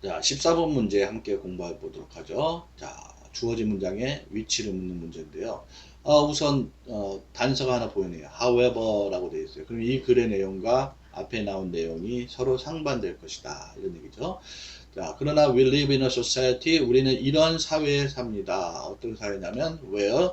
자, 14번 문제 함께 공부해 보도록 하죠. 자, 주어진 문장의 위치를 묻는 문제인데요. 어, 우선 어, 단서가 하나 보이네요. however라고 되어 있어요. 그럼 이 글의 내용과 앞에 나온 내용이 서로 상반될 것이다. 이런 얘기죠. 자, 그러나 we live in a society. 우리는 이런 사회에 삽니다. 어떤 사회냐면 where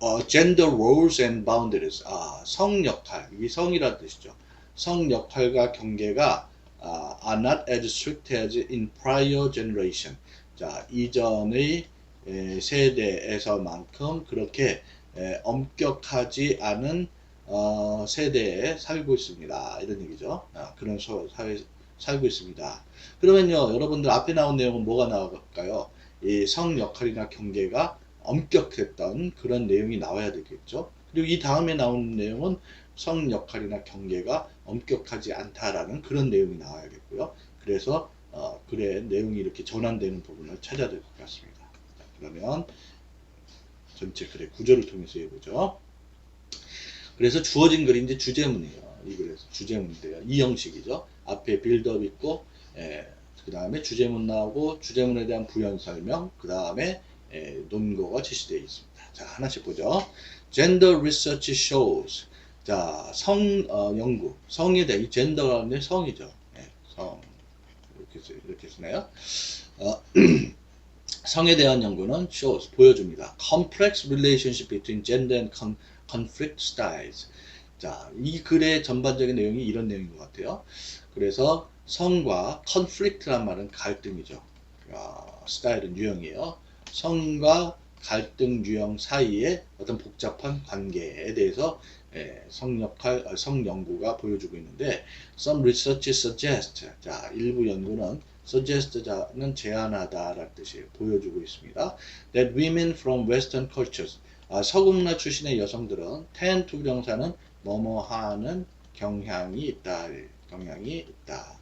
어, gender roles and boundaries. 아, 성 역할. 이게 성이라는 뜻이죠. 성 역할과 경계가 아, are not as strict as in prior generation. 자, 이전의 에, 세대에서만큼 그렇게 에, 엄격하지 않은 어, 세대에 살고 있습니다. 이런 얘기죠. 아, 그런 소- 사회에 살고 있습니다. 그러면요, 여러분들 앞에 나온 내용은 뭐가 나올까요? 이 성 역할이나 경계가 엄격했던 그런 내용이 나와야 되겠죠. 그리고 이 다음에 나오는 내용은 성 역할이나 경계가 엄격하지 않다라는 그런 내용이 나와야겠고요. 그래서 어, 글의 내용이 이렇게 전환되는 부분을 찾아야 될 것 같습니다. 자, 그러면 전체 글의 구조를 통해서 해보죠. 그래서 주어진 이제 주제문이에요. 이 글에서 주제문인데요. 이 형식이죠. 앞에 빌드업 있고, 그 다음에 주제문 나오고, 주제문에 대한 부연 설명, 그 다음에 논거가 제시되어 있습니다. 자, 하나씩 보죠. Gender research shows. 자, 성 어, 연구, 성에 이 젠더라는 게 성이죠. 예, 성 이렇게 쓰, 이렇게 쓰나요? 어, 성에 대한 연구는 shows 보여줍니다. Complex relationship between gender and con, conflict styles. 자, 이 글의 전반적인 내용이 이런 내용인 것 같아요. 그래서 성과 conflict란 말은 갈등이죠. 어, 스타일은 유형이에요. 성과 갈등 유형 사이의 어떤 복잡한 관계에 대해서 예, 성역할 어, 성연구가 보여주고 있는데 some research suggest 자 일부 연구는 suggest자는 제안하다라는 뜻이 보여주고 있습니다. that women from western cultures 아, 서구문화 출신의 여성들은 tend to 명사는 뭐뭐하는 경향이 있다 경향이 있다.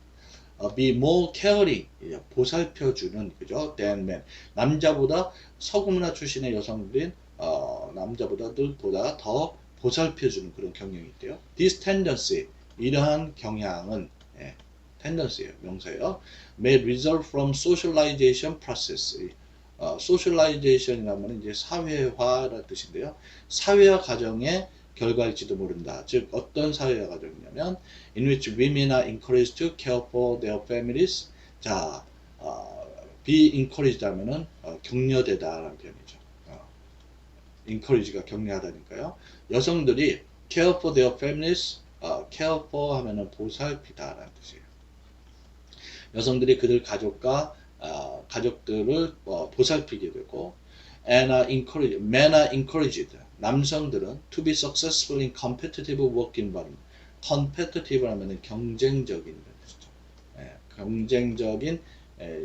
어, be more caring 예, 보살펴주는 그죠 than men 남자보다 서구 문화 출신의 여성들인 어, 남자보다들보다 더 보살펴주는 그런 경향이 있대요. This tendency 이러한 경향은 예, tendency예요 명사예요. may result from socialization process. 어, socialization이라면 이제 사회화라는 뜻인데요. 사회화 과정의 결과일지도 모른다. 즉 어떤 사회화 과정이냐면 in which women are encouraged to care for their families. 자, 어, be encouraged 하면은 어, 격려되다라는 표현이죠. 어, encourage가 격려하다니까요. 여성들이 care for their families, 어, care for 하면은 보살피다라는 뜻이에요. 여성들이 그들 가족과 어, 가족들을 어, 보살피게 되고 and are encouraged, men are encouraged. 남성들은 to be successful in competitive work environment. competitive 하면은 경쟁적인 뜻이죠. 예, 경쟁적인 예,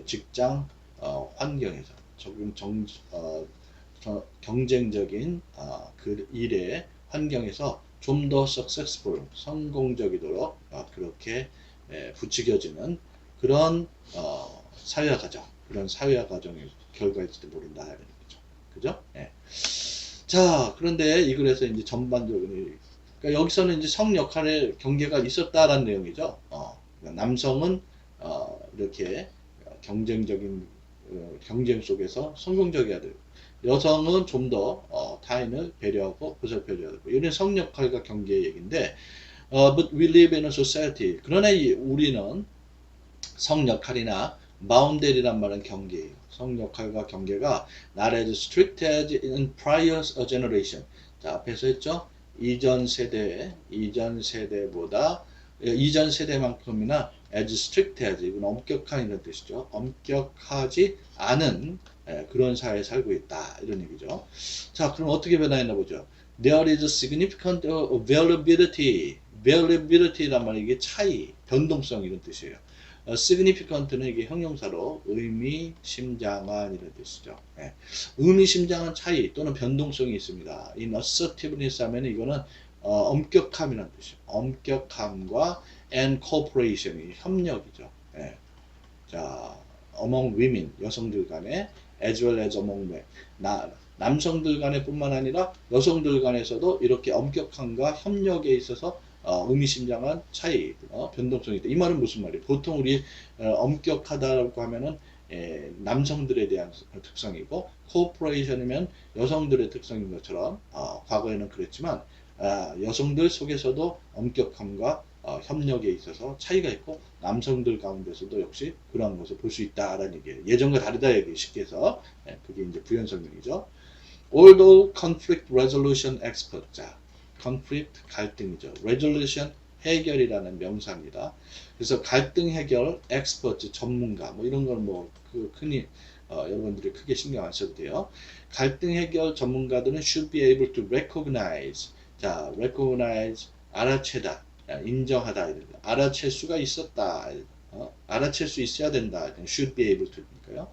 직장 어, 환경에서 적용 정, 어, 저- 경쟁적인 어, 그 일의 환경에서 좀 더 successful 성공적이도록 어, 그렇게 예, 부추겨지는 그런 어, 사회화 과정 그런 사회화 과정의 결과일지도 모른다 이런 얘기죠. 그죠? 예. 자 그런데 이 글에서 이제 전반적인 그러니까 여기서는 이제 성 역할의 경계가 있었다라는 내용이죠. 어, 그러니까 남성은 어, 이렇게 경쟁적인 어, 경쟁 속에서 성공적이어야 되고 여성은 좀 더 어, 타인을 배려하고 보살펴줘야 되고 이런 성 역할과 경계의 얘기인데 어, but we live in a society 그러나 이 우리는 성 역할이나 boundary란 말은 경계예요. 성 역할과 경계가 not as strict as in prior generation. 자 앞에서 했죠. 이전 세대, 이전 세대보다 예, 이전 세대만큼이나 as strict as 이건 엄격한 이런 뜻이죠. 엄격하지 않은 예, 그런 사회에 살고 있다 이런 얘기죠. 자 그럼 어떻게 변화했나 보죠. There is significant variability. variability란 말이 이게 차이, 변동성 이런 뜻이에요. 어, significant는 이게 형용사로 의미심장한 이런 뜻이죠. 예. 의미심장한 차이 또는 변동성이 있습니다. in assertiveness 하면 이거는 어, 엄격함이라는 뜻이에요. 엄격함과 and cooperation, 이 협력이죠. 예. 자, among women, 여성들 간에 as well as among men. 나, 남성들 간에 뿐만 아니라 여성들 간에서도 이렇게 엄격함과 협력에 있어서 어, 의미심장한 차이, 어, 변동성이 있다. 이 말은 무슨 말이에요? 보통 우리 어, 엄격하다고 하면은 예, 남성들에 대한 특성이고 코퍼레이션이면 여성들의 특성인 것처럼 어, 과거에는 그랬지만 아, 여성들 속에서도 엄격함과 어, 협력에 있어서 차이가 있고 남성들 가운데서도 역시 그러한 것을 볼 수 있다라는 얘기예요. 예전과 다르다 얘기 쉽게 해서 예, 그게 이제 부연 설명이죠. Although conflict resolution expert 자 conflict 갈등이죠. resolution 해결이라는 명사입니다. 그래서 갈등 해결 expert 전문가 뭐 이런 걸뭐 그 흔히 어, 여러분들이 크게 신경 안 써도 돼요. 갈등 해결 전문가들은 should be able to recognize 자 recognize 알아채다 야, 인정하다 알아챌 수가 있었다 어? 알아챌 수 있어야 된다 should be able to니까요.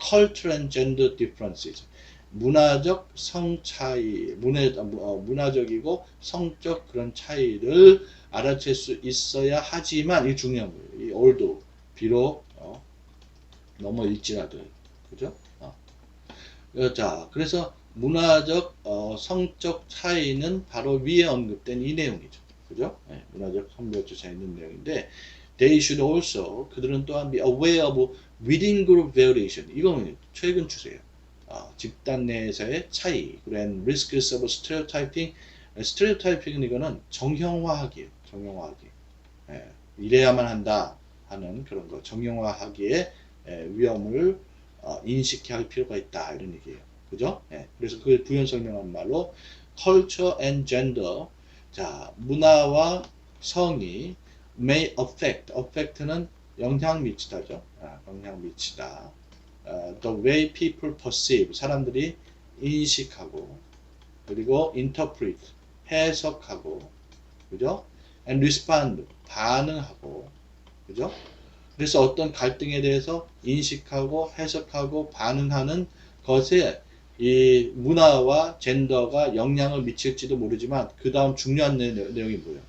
cultural and gender differences 문화적 성 차이, 문화, 어, 문화적이고 성적 그런 차이를 알아챌 수 있어야 하지만 이 중요한 거예요. 이 올도 비록 어, 넘어 일지라도 그죠? 어. 자, 그래서 문화적 어, 성적 차이는 바로 위에 언급된 이 내용이죠. 그죠? 네, 문화적 차이 있는 내용인데 they should also 그들은 또한 be aware of within group variation 이거는 최근 추세예요. 어, 집단 내에서의 차이, and risks of stereotyping. 스테레오타이핑은 이거는 정형화하기예요. 정형화하기. 예, 이래야만 한다 하는 그런 거. 정형화하기에 예, 위험을 어, 인식해야 할 필요가 있다 이런 얘기예요. 그죠? 예, 그래서 그 부연 설명한 말로 culture and gender. 자, 문화와 성이 may affect. affect는 영향 미치다죠. 아, 영향 미치다. 어, the way people perceive 사람들이 인식하고 그리고 interpret 해석하고 그죠? and respond 반응하고 그죠? 그래서 어떤 갈등에 대해서 인식하고 해석하고 반응하는 것에 이 문화와 젠더가 영향을 미칠지도 모르지만 그 다음 중요한 내, 내용이 뭐예요?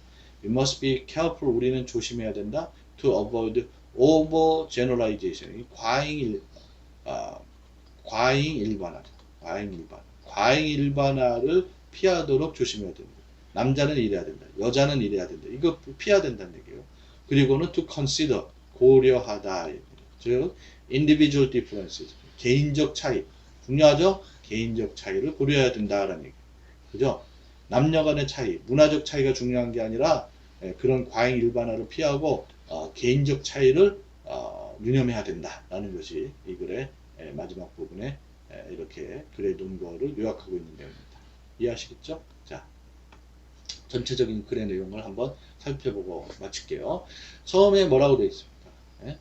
We must be careful. 우리는 조심해야 된다. To avoid over generalization. 과잉 어, 과잉 일반화, 과잉 일반, 과잉 일반화를 피하도록 조심해야 됩니다. 남자는 이래야 된다, 여자는 이래야 된다. 이거 피해야 된다는 얘기예요. 그리고는 to consider 고려하다. 즉 individual differences 개인적 차이 중요하죠. 개인적 차이를 고려해야 된다라는 얘기. 그죠? 남녀 간의 차이, 문화적 차이가 중요한 게 아니라 예, 그런 과잉 일반화를 피하고 어, 개인적 차이를 어, 유념해야 된다라는 것이 이 글의 예, 마지막 부분에 예, 이렇게 글의 논거를 요약하고 있는 내용입니다. 이해하시겠죠? 자, 전체적인 글의 내용을 한번 살펴보고 마칠게요. 처음에 뭐라고 되어 있습니까? 예?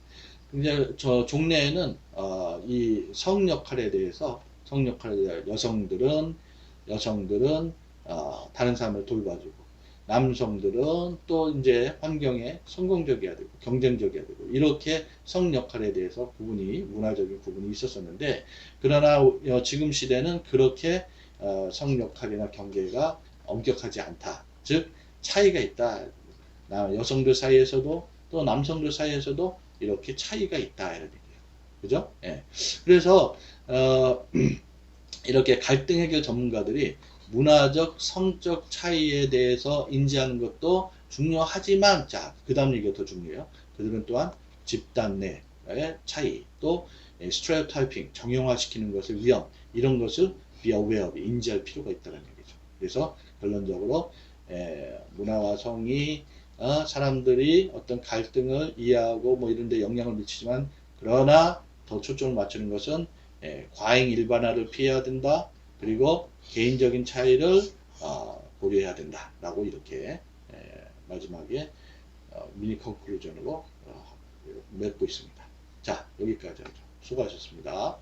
이제 저 종례에는 어, 이성 역할에 대해서 성 역할에 대해 여성들은 여성들은 어, 다른 사람을 돌봐주고 남성들은 또 이제 환경에 성공적이어야 되고 경쟁적이어야 되고 이렇게 성 역할에 대해서 구분이 문화적인 구분이 있었었는데 그러나 어, 지금 시대는 그렇게 어, 성 역할이나 경계가 엄격하지 않다. 즉 차이가 있다. 여성들 사이에서도 또 남성들 사이에서도 이렇게 차이가 있다 얘기예요. 그죠? 예. 그래서 어, 이렇게 갈등 해결 전문가들이 문화적, 성적 차이에 대해서 인지하는 것도 중요하지만, 자, 그 다음 얘기가 더 중요해요. 그들은 또한 집단 내의 차이, 또 스트레오타이핑, 정형화시키는 것을 위험, 이런 것을 be aware 인지할 필요가 있다는 얘기죠. 그래서 결론적으로 에, 문화와 성이 어, 사람들이 어떤 갈등을 이해하고 뭐 이런 데 영향을 미치지만 그러나 더 초점을 맞추는 것은 에, 과잉 일반화를 피해야 된다. 그리고 개인적인 차이를 어, 고려해야 된다라고 이렇게 에, 마지막에 어, 미니 컨클루전으로 어, 맺고 있습니다. 자 여기까지 하죠. 수고하셨습니다.